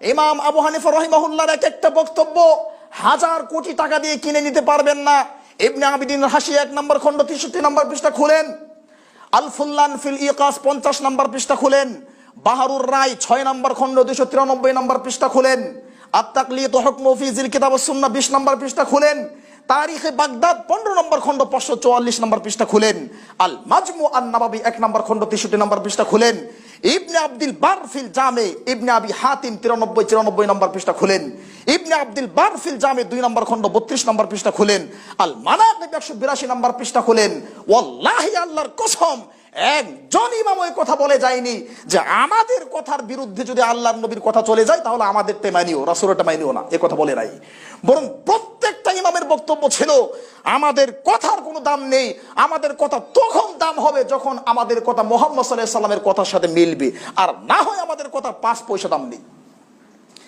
ইমাম আবু হানিফা রহিমাহুল্লার এক একটা বক্তব্য হাজার কোটি টাকা দিয়ে কিনে নিতে পারবেন না। ইবনে আবিদিন হাসি এক নম্বর খণ্ড, তেষট্টি নম্বর পৃষ্ঠা খুলেন। আলফুল্লান ফিল ইকাস পঞ্চাশ নম্বর পৃষ্ঠা খুলেন। বাহারুর রায় ছয় নম্বর খণ্ড দুশো তিরানব্বই নম্বর পৃষ্ঠা খুলেন। আত্মাকলিয়ত হকম ফিজিল কিতাব সুন্না বিশ নম্বর পৃষ্ঠা খুলেন। তারিখে বাগদাদ পনেরো নম্বর খণ্ড, পাঁচশো চুয়াল্লিশ নম্বর পৃষ্ঠা খুলেন। আল মাজমু আন নবাবি এক নম্বর খণ্ড, তেষট্টি নম্বর পৃষ্ঠা খুলেন। ইবনে আব্দুল বারফিল জামে, ইবনে আবি হাতিম তিরানব্বই চিরানব্বই নম্বর পৃষ্ঠা খুলেন। ইবনে আব্দুল বারফিল জামে দুই নম্বর খণ্ড, বত্রিশ নম্বর পৃষ্ঠা খুলেন। আল মানাকিব একশো বিরাশি নম্বর পৃষ্ঠা খুলেন। ওয়াল্লাহি আল্লাহর কসম, একজন ইমাম ওই কথা বলে যায়নি যে আমাদের কথার বিরুদ্ধে যদি আল্লাহর নবীর কথা চলে যায়, তাহলে আমাদের মানিও রাসুলটা মানিও না, এ কথা বলে নাই। বরং প্রত্যেকটা ইমামের বক্তব্য ছিল, আমাদের কথার কোনো দাম নেই, আমাদের কথা তখন দাম হবে যখন আমাদের কথা মোহাম্মদ সাল্লাহ সাল্লামের কথার সাথে মিলবে, আর না হয় আমাদের কথা পাঁচ পয়সা দাম নেই।